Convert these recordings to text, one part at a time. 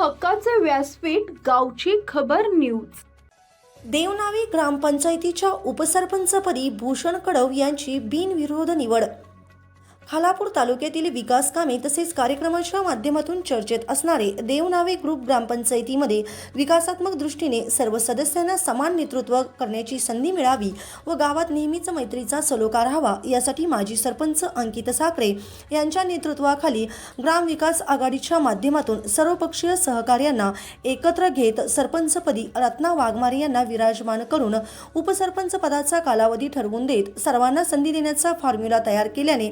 हक्काचे व्यासपीठ गावची खबर न्यूज. देवनावी ग्रामपंचायतीच्या उपसरपंचपदी भूषण कडव यांची बिनविरोध निवड खालापूर तालुक्यातील विकास कामे तसेच कार्यक्रमाच्या माध्यमातून चर्चेत असणारे देवनावे ग्रुप ग्रामपंचायतीमध्ये विकासात्मक दृष्टीने सर्व सदस्यांना समान नेतृत्व करण्याची संधी मिळावी व गावात नेहमीच मैत्रीचा सलोखा राहावा यासाठी माजी सरपंच अंकित साखरे यांच्या नेतृत्वाखाली ग्रामविकास आघाडीच्या माध्यमातून सर्वपक्षीय सहकार्यांना एकत्र घेत सरपंचपदी रत्ना वाघमारे यांना विराजमान करून उपसरपंच पदाचा कालावधी ठरवून देत सर्वांना संधी देण्याचा फॉर्म्युला तयार केल्याने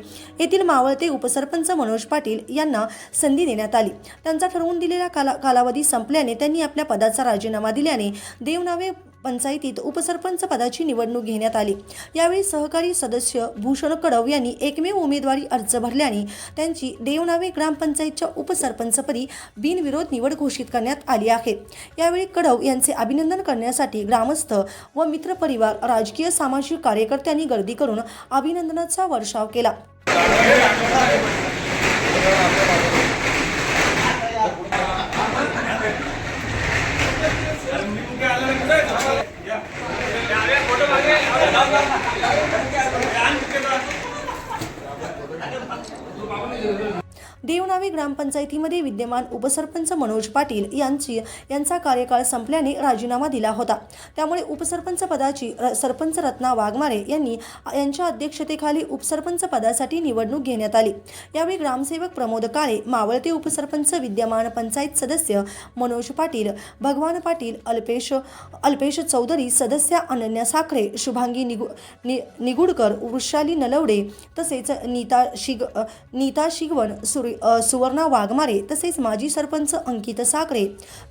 येथील मावळते उपसरपंच मनोज पाटील यांना संधी देण्यात आली. त्यांचा ठरवून दिलेला काला कालावधी संपल्याने त्यांनी आपल्या पदाचा राजीनामा दिल्याने देवनावे पंचायतीत उपसरपंच पदाची निवडणूक घेण्यात आली. यावेळी सहकारी सदस्य भूषण कडव यांनी एकमेव उमेदवारी अर्ज भरल्याने त्यांची देवनावे ग्रामपंचायतच्या उपसरपंचपदी बिनविरोध निवड घोषित करण्यात आली आहे. यावेळी कडव यांचे अभिनंदन करण्यासाठी ग्रामस्थ व मित्रपरिवार राजकीय सामाजिक कार्यकर्त्यांनी गर्दी करून अभिनंदनाचा वर्षाव केला. Gracias. देवनावे ग्रामपंचायतीमध्ये विद्यमान उपसरपंच मनोज पाटील यांची यांचा कार्यकाळ संपल्याने राजीनामा दिला होता. त्यामुळे उपसरपंच पदाची र- सरपंच रत्ना वाघमारे यांनी यांच्या अध्यक्षतेखाली उपसरपंच पदासाठी निवडणूक घेण्यात आली. यावेळी ग्रामसेवक प्रमोद काळे मावळते उपसरपंच विद्यमान पंचायत सदस्य मनोज पाटील भगवान पाटील अल्पेश अल्पेश चौधरी सदस्य अनन्या साखरे शुभांगी निगु नि निगुडकर वृषाली नलवडे तसेच नीता शिग नीता शिगवण सुरे सुवर्णा वाघमारे तसेच माजी सरपंच अंकित साखरे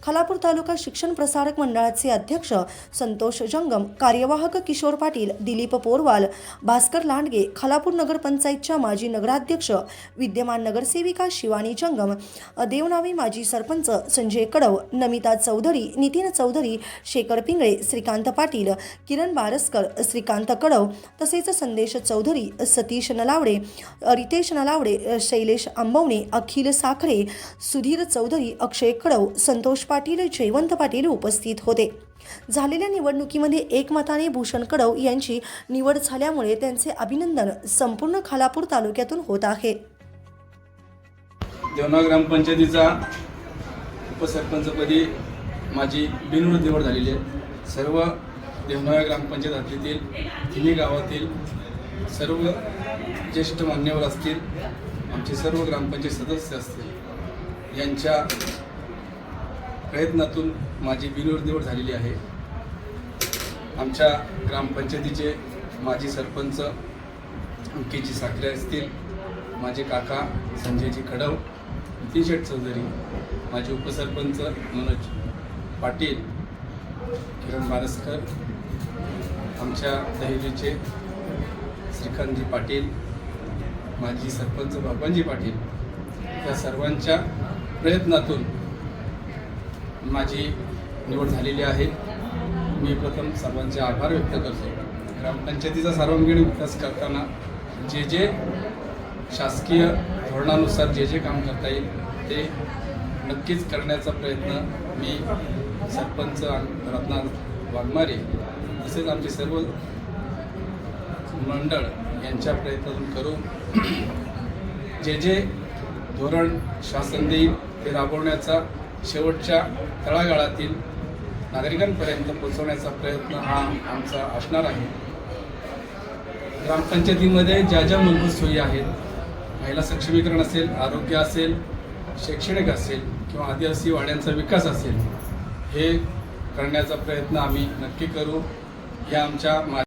खालापूर तालुका शिक्षण प्रसारक मंडळाचे अध्यक्ष संतोष जंगम कार्यवाहक किशोर पाटील दिलीप पोरवाल भास्कर लांडगे खालापूर नगरपंचायतच्या माजी नगराध्यक्ष विद्यमान नगरसेविका शिवानी जंगम देवनावी माजी सरपंच संजय कडव नमिता चौधरी नितीन चौधरी शेखर पिंगळे श्रीकांत पाटील किरण बारसकर श्रीकांत कडव तसेच संदेश चौधरी सतीश नलावडे रितेश नलावडे शैलेश आंबवणे अखिल साखरे सुधीर चौधरी अक्षय कडव संतोष पाटील जयवंत पाटील उपस्थित होते. झालेल्या निवडणुकीमध्ये एकमताने भूषण कडव यांची निवड झाल्यामुळे त्यांचे अभिनंदन संपूर्ण खालापूर तालुक्यातून होत आहे. देवना ग्रामपंचायतीचा उपसरपंचपदी माझी बिनविरोध निवड झालेली आहे. सर्व देवनाव्या ग्रामपंचायत हद्दीतील तिन्ही गावातील सर्व ज्येष्ठ मान्यवर असतील आमचे सर्व ग्रामपंचायत सदस्य असतील यांच्या प्रयत्नातून माझी बिनविरोध निवड झालेली आहे. आमच्या ग्रामपंचायतीचे माजी सरपंच अंकेजी साखरे असतील माझे काका संजयजी खडव नितीन शेठ चौधरी माझे उपसरपंच मनोज पाटील किरण बारसकर आमच्या दहिरीचे श्रीकांतजी पाटील माजी सरपंच भगवानजी पाटील या सर्वांच्या प्रयत्नातून माझी निवड झालेली आहे. मी प्रथम सर्वांचे आभार व्यक्त करतो. ग्रामपंचायतीचा सर्वांगीण विकास करताना जे जे शासकीय धोरणानुसार जे जे काम करता येईल ते नक्कीच करण्याचा प्रयत्न मी सरपंच रत्ना वाघमारे तसेच आमचे सर्व मंडळ यांच्या प्रयत्नातून करू जे जे धोरण शासन देईल ते राबवण्याचा शेवटच्या तळागाळातील नागरिकांपर्यंत पोहोचवण्याचा प्रयत्न हा आमचा असणार आहे. ग्रामपंचायतीमध्ये ज्या ज्या मूलभूत सोयी आहेत महिला सक्षमीकरण असेल आरोग्य असेल शैक्षणिक असेल किंवा आदिवासी वाड्यांचा विकास असेल हे करण्याचा प्रयत्न आम्ही नक्की करू. या आमच्या मा